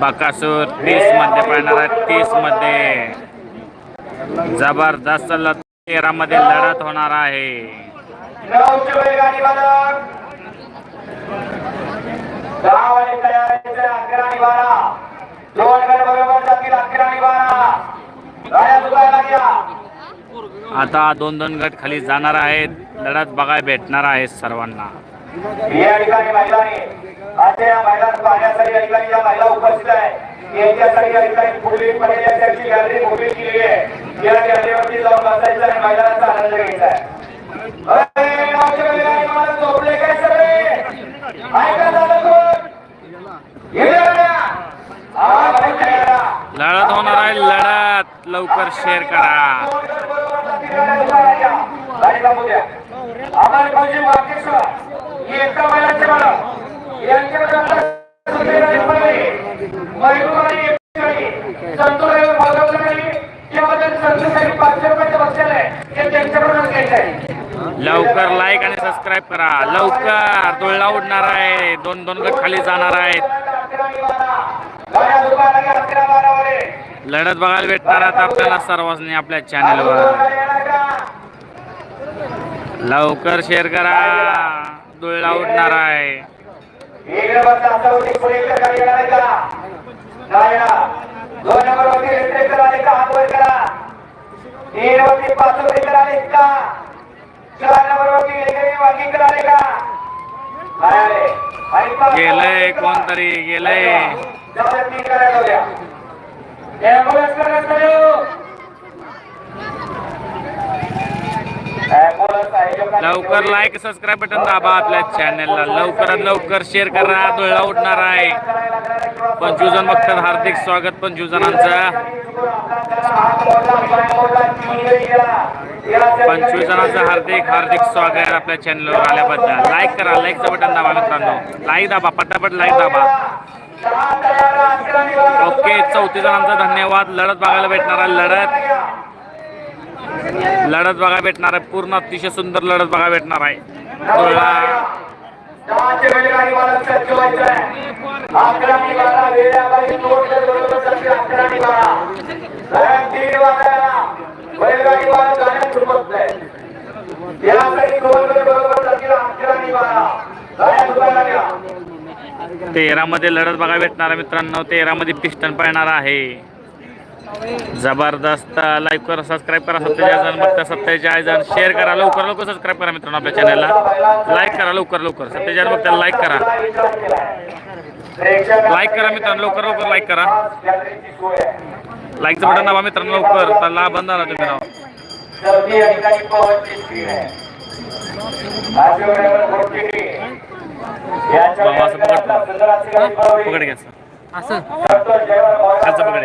बकासूर तीसमध्ये पळणार आहे तीसमध्ये जबरदस्त तेरामध्ये लढत होणार आहे. आता दोन दोन गट खाली जाणार आहेत. लढत बघायला भेटणार आहे सर्वांना. या ठिकाणी महिलांनी आता या महिलांना पाहण्यासाठी या ठिकाणी या महिला उपस्थित आहे यांच्यासाठी या ठिकाणी फुगली पडेल यासाठी गॅलरी मोकळी केली आहे. या गॅलरीवरती जाऊन बसायचं आणि महिलांचा आनंद घ्यायचा आहे. झोपले काय सगळे? ऐका झालं? ये. लढत होणार आहे लढत. लवकर शेअर करा. ही यांच्याकडे पाचशे रुपयाचे आहे. ते त्यांच्याकडूनच घ्यायचं आहे. लवकर लाईक आणि सबस्क्राईब करा. लवकर दुळला उडणार आहे. दोन दोन खाली जाणार आहेत. लढत बघायला भेटणार आहेत आपल्याला सर्वांनी आपल्या चॅनलवर लवकर शेअर करा. दुळला उडणार आहे का? तीन वरती पाच वरती का चार नंबर वरती वेगळे वागिंकर का गेलंय कोणतरी गेलंय लवकर लाईक सबस्क्राईब बटन दाबा आपल्या चॅनलला लवकरात लवकर शेअर करा. दुळला उठणार आहे. पंचवीस जण बघतात. हार्दिक स्वागत पंचवीस जणांचं पंचवीस जणांचं हार्दिक हार्दिक स्वागत आपल्या चॅनलवर आल्याबद्दल. लाईक करा. लाईकचं बटन दाबा मित्रांनो. लाईक दाबा. पटापट लाईक दाबा. ओके चौतीस जणांचा धन्यवाद. लढत बघायला भेटणार लढत. लढत बघायला भेटणार आहे. पूर्ण अतिशय सुंदर लढत बघायला भेटणार आहे. तेरा मध्ये लढत बघा भेटणार आहे मित्रांनो. तेरा मध्ये पिस्टन पळणार आहे. जबरदस्त लाईक करा सबस्क्राईब करा सत्तेचाळीस जण बघता सत्तेचाळीस जण शेअर करा लवकर लवकर सबस्क्राईब करा मित्रांनो आपल्या चॅनलला लाईक करा लवकर लवकर. सत्तेचाळीस बघता लाईक करा. लाईक करा मित्रांनो लवकर लवकर लाईक करा. लाईकचं बटन दाबा मित्रांनो लवकर. तर लाभ बंद झाला तुम्ही असं पकड. घ्या. असं. पकड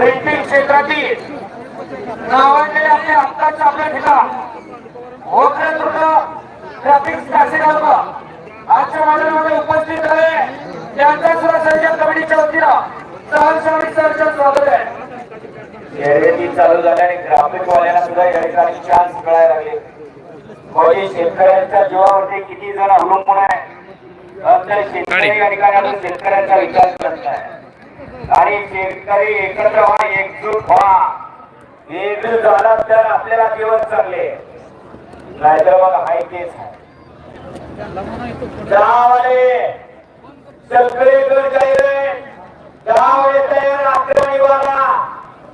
इथे क्षेत्रातील नावांकडे आपले आपल्या ठिकाण ठिकाणी चान्स मिळायला लागले. म्हणजे शेतकऱ्यांच्या जीवावरती किती जण अवलंबून आहे तर शेतकरी या ठिकाणी आपण शेतकऱ्यांचा विचार करत आणि शेतकरी एकत्र व्हा एकजूट व्हा. एकजूट झाला तर आपल्याला दिवस चांगले. नाहीतर मग हाय तेच आहे दहा वाले सगळे गट जाहीर दहा वाले तयार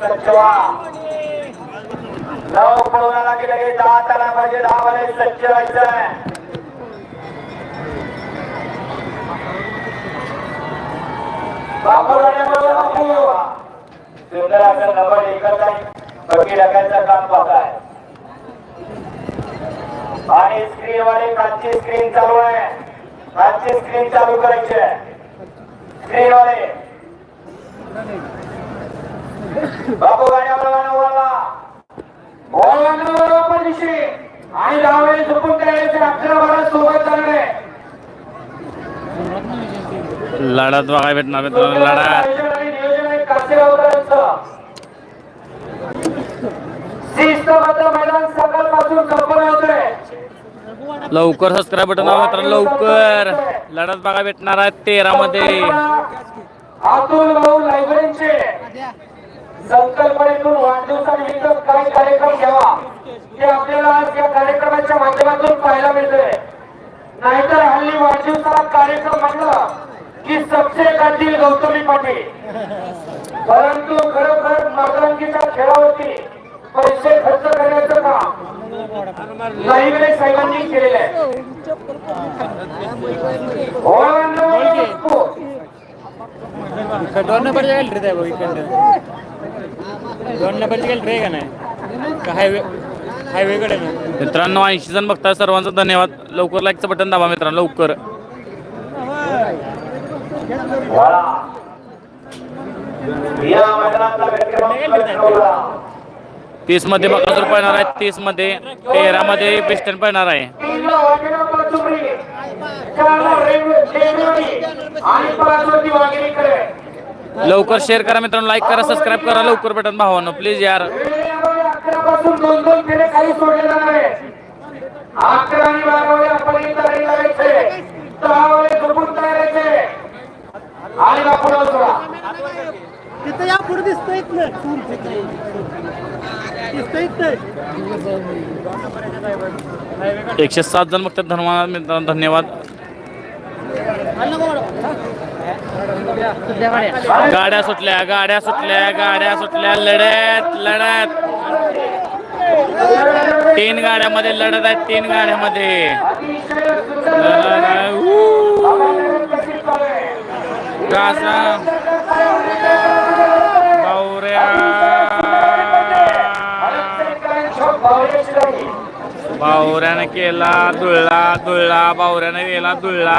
सज्जवा नऊ पळवण्याला गेलं की दहा त्याला पाहिजे दहा मध्ये सज्ज व्हायचं आहे. बापू बापू सुंदर असं नंबर एकच आहे. बाकी रकांचं काम पाहत आहे आणि स्क्रीन वाले कालची स्क्रीन चालू आहे. कालची स्क्रीन चालू करायची. आहे स्क्रीन वाले बापू गाड्या दिवशी आणि दहा वेळी झोपून अकरा बारा सोबत चालणे लढत बघायला भेटणार मित्रांनो लढत. लवकर सबस्क्राईब बटन मात्र लवकर. लढत बघा भेटणार आहे तेरा मध्ये अतुल भाऊ लायब्ररीचे. संकल्पनेतून वाढदिवसानिमित्त काही कार्यक्रम घ्यावा ते आपल्याला आज या कार्यक्रमाच्या माध्यमातून पाहायला मिळतोय. नाहीतर हल्ली वाढदिवसाला कार्यक्रम म्हणलं की सबसे गातील गौतमी पाटील. परंतु खरोखर मातरंगीच्या खेळावरती पैसे खर्च करण्याचं काम लायब्ररी साहेबांनी केलेलं आहे हो, हो. दोन नंबरची गेल रे त्या भाऊ इकडनं. दोन नंबरची गेल रे का नाही? का हायवे हायवेकडे ना मित्रांनो ऐंशी जण बघताय सर्वांचं धन्यवाद. लवकर लाईकचं बटन दाबा मित्रांनो लवकर. तीसमध्ये बकासूर पळणार आहे तीसमध्ये. तेरा मध्ये पिस्टन पळणार आहे. आणि. लवकर शेअर करा मित्रांनो लाईक करा सबस्क्राईब करा लवकर बटन भावानो प्लीज यार. वेळेवर अकरापासून दोन दोन फेरे काही सोडले जाणार आहे अकरा आणि बारा वेळे आपण इथं तयारी लागायचे दहा वेळे झोपून तयारायचे आणि बापू सोडा तिथं या पुढे दिसतंय दिसतंय एकशे सात जण बघतात धन्यवाद मित्रांनो धन्यवाद. गाड्या सुटल्या गाड्या सुटल्या गाड्या सुटल्या लढ्यात लढ्यात तीन गाड्यामध्ये लढत आहेत तीन गाड्यामध्ये. बावऱ्या. सुंदर केला धुळला धुळला कशी चालू धुळला.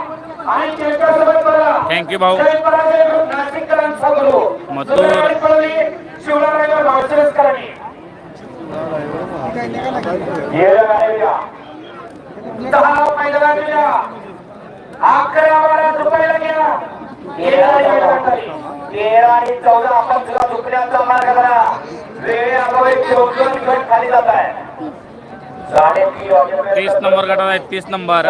थँक्यू भाऊ. मथुर. अकरा बारा झुकायला गेला तेरा आणि चौदा. आपण तुला झुकण्याचा मार्ग करा वेळ गट खाली जात आहे. तीस नंबर गटात आहे तीस नंबर.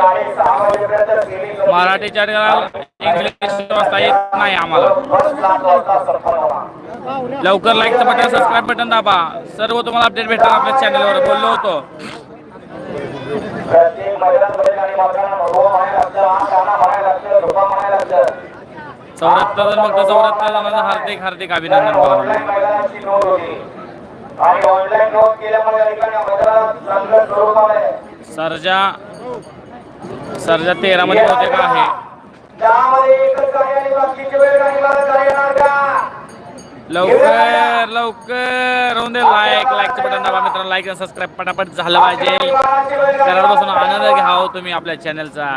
मराठी चॅनल इंग्लिश वाजता येत नाही आम्हाला. लवकर लाईकचं बटन सबस्क्राईब बटन दाबा. सर्व तुम्हाला अपडेट भेटणार आपल्या चॅनलवर बोललो होतो. चौऱ्याहत्तर जण बघतो चौऱ्याहत्तर जणांना हार्दिक हार्दिक अभिनंदन. आणि ऑनलाईन नोंद केल्यामुळे या ठिकाणी मैदानात चांगलं स्वरूप आलंय. सर्जा सर्जा तेरा मध्ये बहुतेक आहे. त्यामध्ये एकच गाडी आणि बाकीची वेळ गाडी मला गाडी येणार का? लवकर लवकर होऊन दे लाईक लाईकचं बटन दाबा मित्रांनो लाईक आणि सबस्क्राईब पटापट झालं पाहिजे. घरात बसून आनंद घ्यावा तुम्ही आपल्या चॅनलचा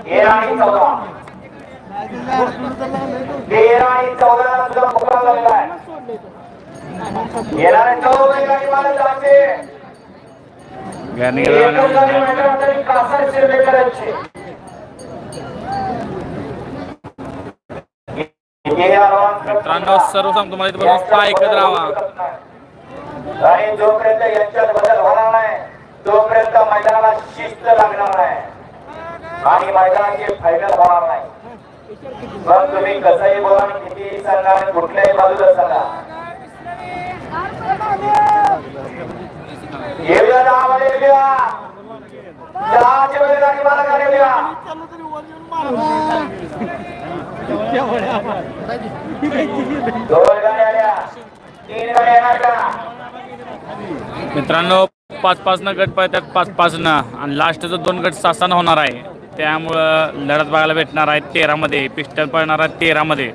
तेरा आणि चौदा. मित्रांनो सर्व सांगतो तुम्हाला इथे बसून पहा ऐकत राहा आणि जोपर्यंत यांच्यात बदल होणार नाही तोपर्यंत मैदानाला शिस्त लागणार नाही. आणि मैदानाची फायनल होणार नाही. मग तुम्ही कसंही बोला कितीही सांगा कुठल्याही बाजूला सांगा. येऊया येऊया. दहाच्या वेळी गाडी मला गाडी येऊया. दोन आल्या. तीन येणार का? मित्रांनो पाच पाच न गट पाहतात पाच पाच ना. आणि लास्टचं दोन गट सासानं होणार आहे. त्यामुळं लढत बघायला भेटणार आहे तेरामध्ये पिस्टल पळणार आहे तेरामध्ये.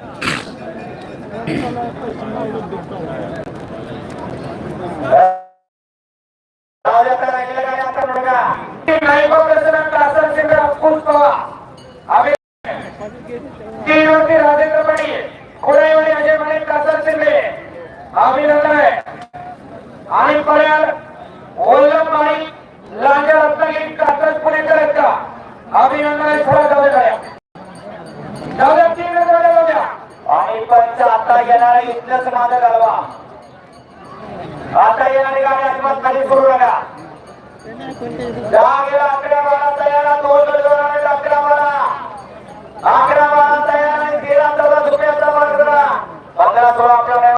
अभिनंदन खरा दाव्या दाव्या आता येणारा इथलंच माझं घालवा आता येणारी गाडी अजिबात खाली सुरू अकरा बारा तयार दोन जोराने अकरा बारा अकरा बारा तयार आणि तेरा चौदा झुपड्याचा मार्ग पंधरा सोळा आपल्या